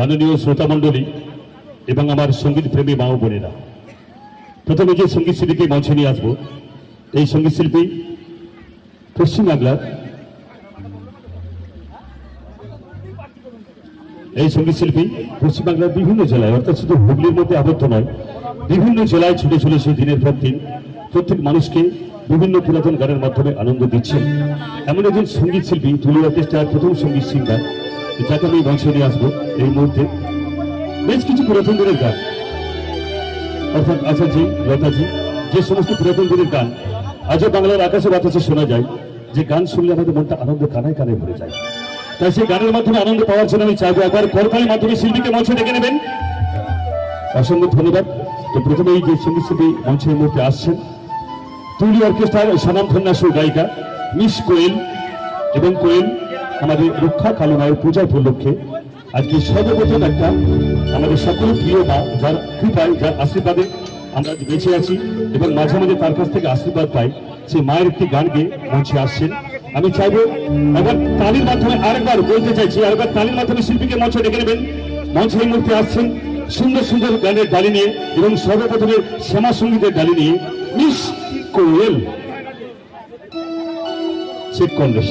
মাননীয় শ্রোতামণ্ডলী এবং আমার সংগীত প্রেমী মা বোনেরা। প্রথমে যে সংগীত শিল্পীকে মঞ্চে নিয়ে আসব, এই সংগীত শিল্পী পশ্চিমবাংলার এই সংগীত শিল্পী পশ্চিমবাংলার বিভিন্ন জেলায়, অর্থাৎ শুধু হুগলির মধ্যে আবদ্ধ নয়, বিভিন্ন জেলায় ছুটে চলেছে দিনের পর দিন প্রত্যেক মানুষকে বিভিন্ন পুরাতন গানের মাধ্যমে আনন্দ দিচ্ছেন। এমন একজন সংগীত শিল্পী তুলি অর্কেস্ট্রার প্রথম সংগীত সিঙ্গার যাকে আমি মঞ্চে নিয়ে আসব, এই মুহূর্তে বেশ কিছু পুরাতন দিনের গান। অর্থাৎ আচার্যি, লতাজি, যে সমস্ত পুরাতন দিনের গান, আজও বাংলার আকাশে বাতাসে শোনা যায়, যে গান শুনলে আমাদের মনটা আনন্দ কানায় কানায় ভরে যায়। তাই সেই গানের মাধ্যমে আনন্দ পাওয়ার জন্য আমি চাইব একবার করতালির মাধ্যমে শিল্পীকে মঞ্চে ডেকে নেবেন। অসংখ্য ধন্যবাদ। তো প্রথমে এই যে সংগীত শিল্পী মঞ্চে এই মুহূর্তে আসছেন, তুলি অর্কেস্ট্রার স্বনামধন্যা সুর গায়িকা মিস কোয়েল এবং কোয়েল আমাদের রক্ষা কালী মায়ের পূজা উপলক্ষে আজকে সর্বপ্রথম একটা আমাদের সকল প্রিয় মা যার কৃপায়, যার আশীর্বাদে আমরা বেঁচে আছি এবং মাঝে মাঝে তার কাছ থেকে আশীর্বাদ পাই। সেই মায়ের একটি গান গেয়ে মঞ্চে আসছেন। আমি চাইব একবার তালির মাধ্যমে আরেকবার বলতে চাইছি, আরেকবার তালির মাধ্যমে শিল্পীকে মঞ্চে ডেকে নেবেন। মঞ্চে এই মুহূর্তে আসছেন সুন্দর সুন্দর গানের ডালি নিয়ে এবং সর্বপ্রথমে শ্যামা সঙ্গীতের ডালি নিয়ে মিস কোয়েল। সিট কংগ্রেস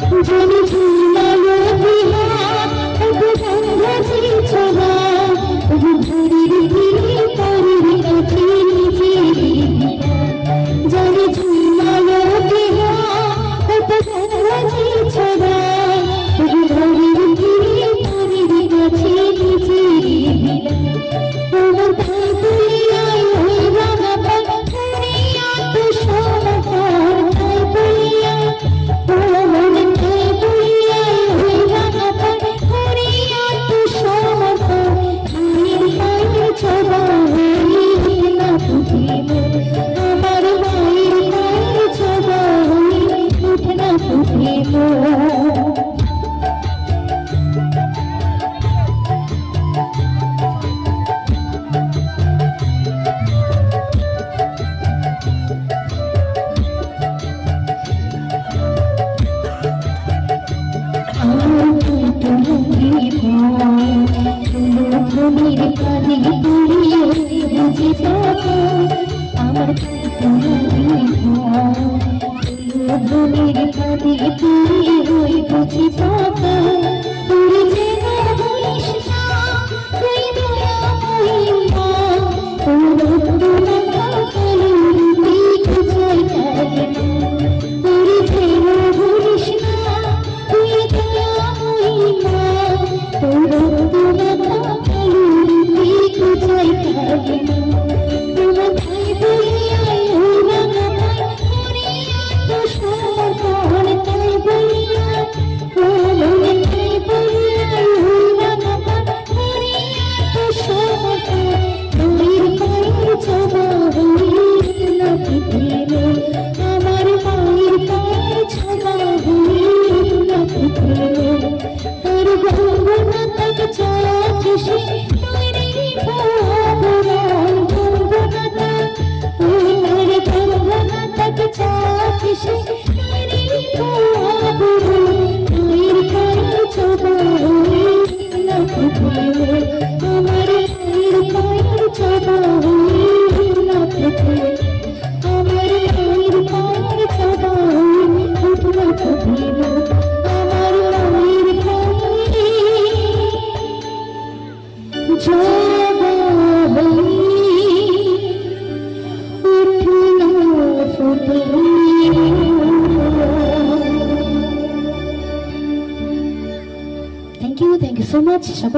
জমি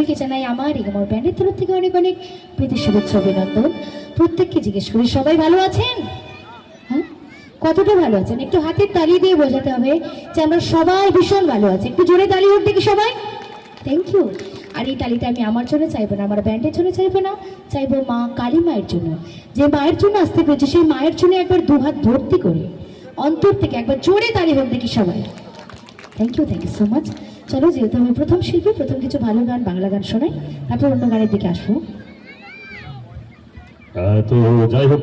সকলকে জানাই আমার আমার ব্যান্ডের তরফ থেকে অনেক অনেক প্রীতি, শুভেচ্ছা, অভিনন্দন। প্রত্যেককে জিজ্ঞেস করি, সবাই ভালো আছেন? হ্যাঁ? কতটা ভালো আছেন? একটু হাতের তালি দিয়ে বোঝাতে হবে যে আমরা সবাই ভীষণ ভালো আছি। একটু জোরে তালি উঠতে কি সবাই? থ্যাংক ইউ আর এই তালিটা আমি আমার জন্য চাইব না, আমার ব্যান্ডের জন্য চাইব না, চাইব মা কালী মায়ের জন্য। যে মায়ের জন্য আসতে পেরেছে, সেই মায়ের জন্য একবার দুহাত ভর্তি করে, অন্তর থেকে একবার জোরে তালি হোক দেখি সবাই? Thank you thank you so much চলো যেহেতু আমি প্রথম শিল্পী, প্রথম কিছু ভালো গান, বাংলা গান শোনাই, তারপর অন্য গানের দিকে আসব। তো যাই হোক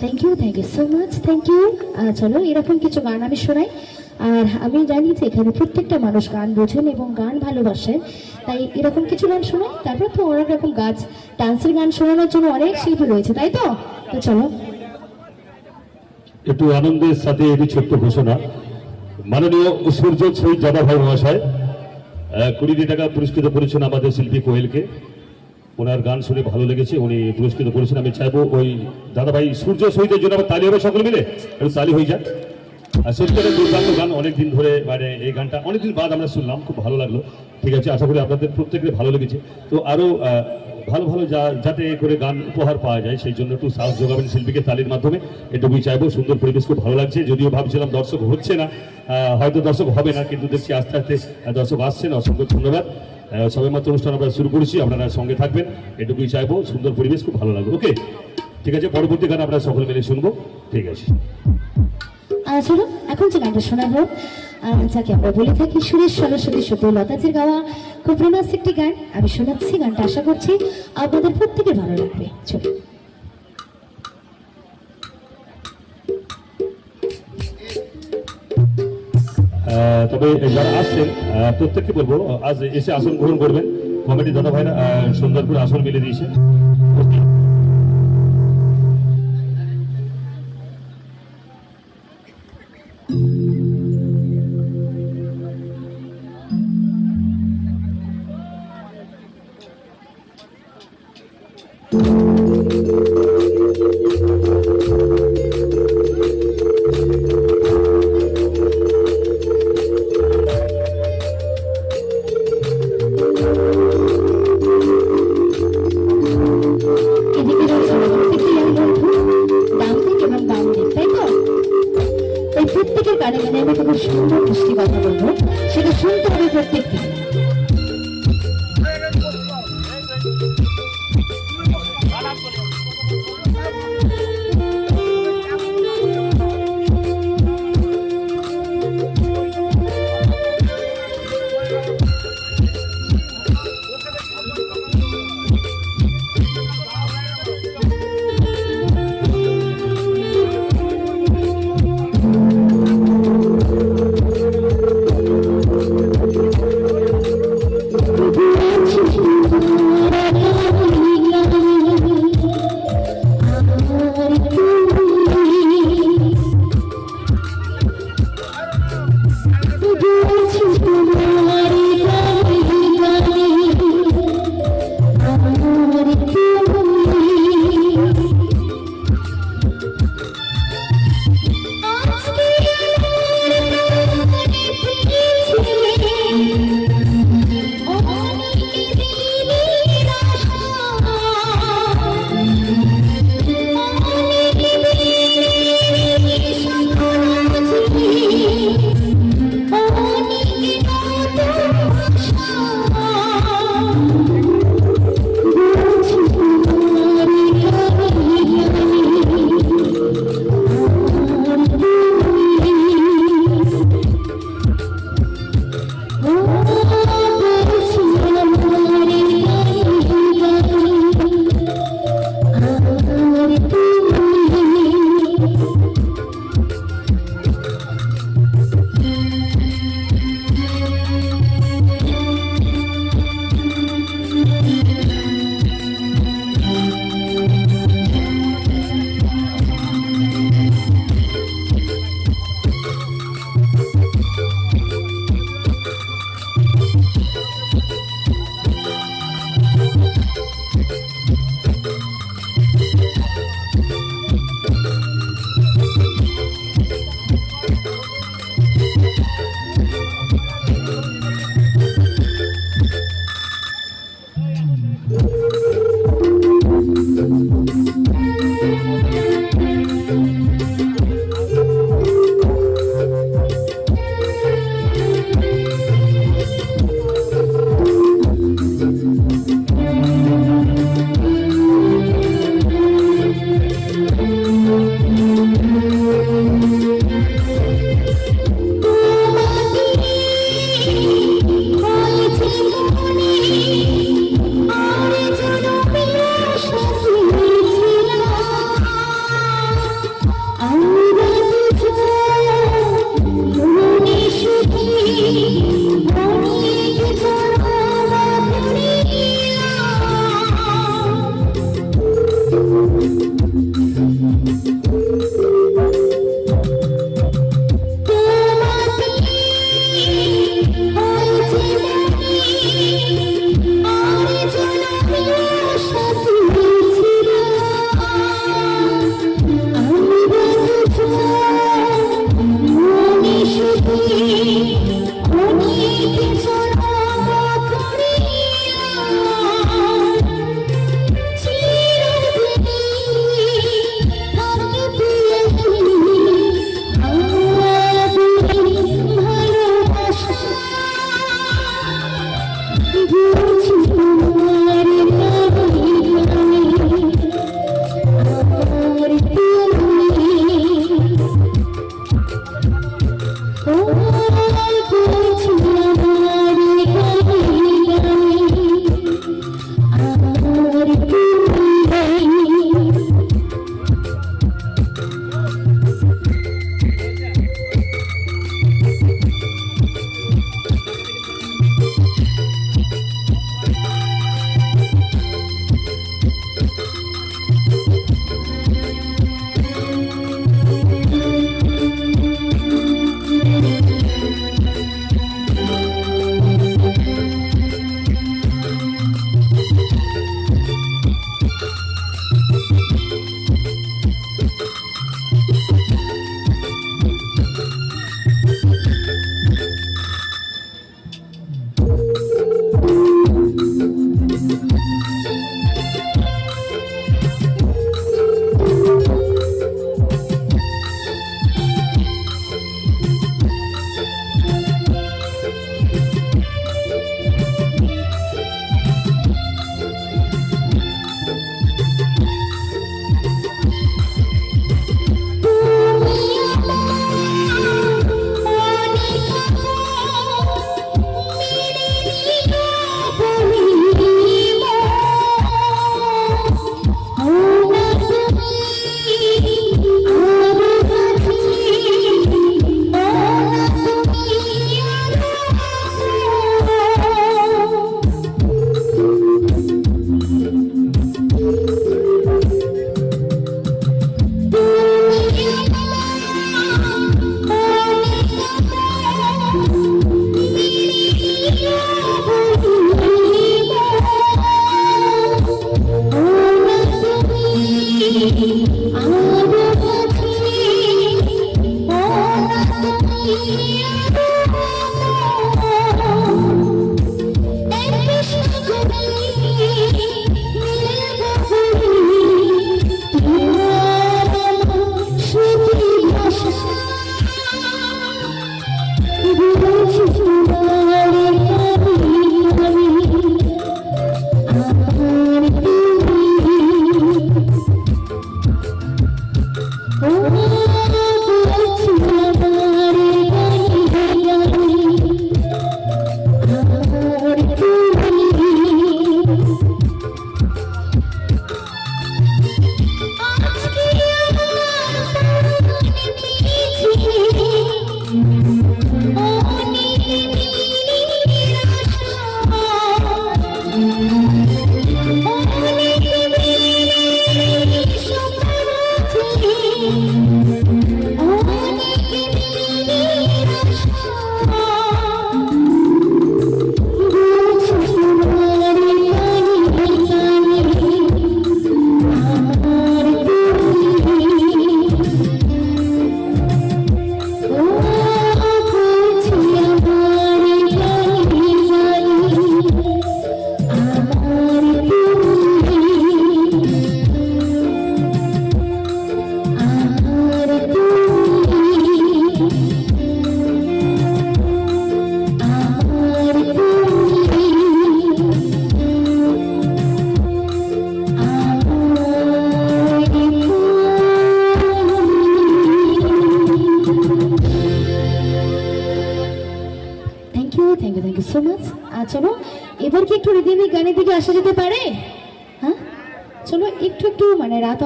thank you thank you so much thank you চলো, এরকম কিছু গান আমি শোনাই। আর আমি জানি যে এখানে প্রত্যেকটা মানুষ গান বোঝেন এবং গান ভালোবাসেন। তাই এরকম কিছু গান শোনাই, তারপর তো অনেক রকম গাছ, ডান্সের গান শোনানোর জন্য অনেক শিল্পী রয়েছে, তাই তো? তো চলো। একটু আনন্দের সাথে একটি ছোট্ট ঘোষণা। মাননীয় সূর্য ছই জাদা ভাই মহাশয় কুড়ি টাকা পুরস্কৃত করেছেন আমাদের শিল্পী কোয়েলকে। ওনার গান শুনে ভালো লেগেছে, উনি পুরস্কৃত করেছেন, আমি চাইব ওই দাদা ভাই সূর্য সহিতের জন্য আবার তালি হবে সকলে মিলে। একটু তালি হয়ে যাক। আর সত্যি দুর্দান্ত গান অনেকদিন ধরে মানে এই গানটা অনেকদিন বাদ আমরা শুনলাম, খুব ভালো লাগল। ঠিক আছে, আশা করি আপনাদের প্রত্যেকের ভালো লেগেছে। তো আরও ভালো ভালো যা, যাতে করে গান উপহার পাওয়া যায়, সেই জন্য একটু সাহস যোগাবেন শিল্পীকে তালির মাধ্যমে। এটুকুই চাইব, সুন্দর পরিবেশ খুব ভালো লাগছে। যদিও ভাবছিলাম দর্শক হচ্ছে না হয়তো দর্শক হবে না, কিন্তু দেখছি আস্তে আস্তে দর্শক আসছেন। অসংখ্য ধন্যবাদ। আহ, সবে মাত্র অনুষ্ঠান আমরা শুরু করেছি আপনারা সঙ্গে থাকবেন এটুকুই চাইব সুন্দর পরিবেশ খুব ভালো লাগবে ওকে ঠিক আছে পরবর্তী গান আমরা সকল মিলে শুনব ঠিক আছে। চলো এখন যে গানটা শোনাবো যাকে আমরা বলে থাকি সুরেশ সরস্বতী সত্য লতাজির গাওয়া খুব ফেমাস একটি গান আমি শোনাচ্ছি গানটা আশা করছি আপনাদের প্রত্যেকে ভালো লাগবে। চলো তবে যারা আসছেন প্রত্যেককে বলব আজ এসে আসন গ্রহণ করবেন। কমিটি দাদা ভাইরা সুন্দরপুর আসন মিলে দিয়েছে। এদিকে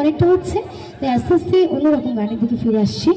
অনেকটা হচ্ছে তাই আস্তে আস্তে অন্যরকম গানের দিকে ফিরে আসছি।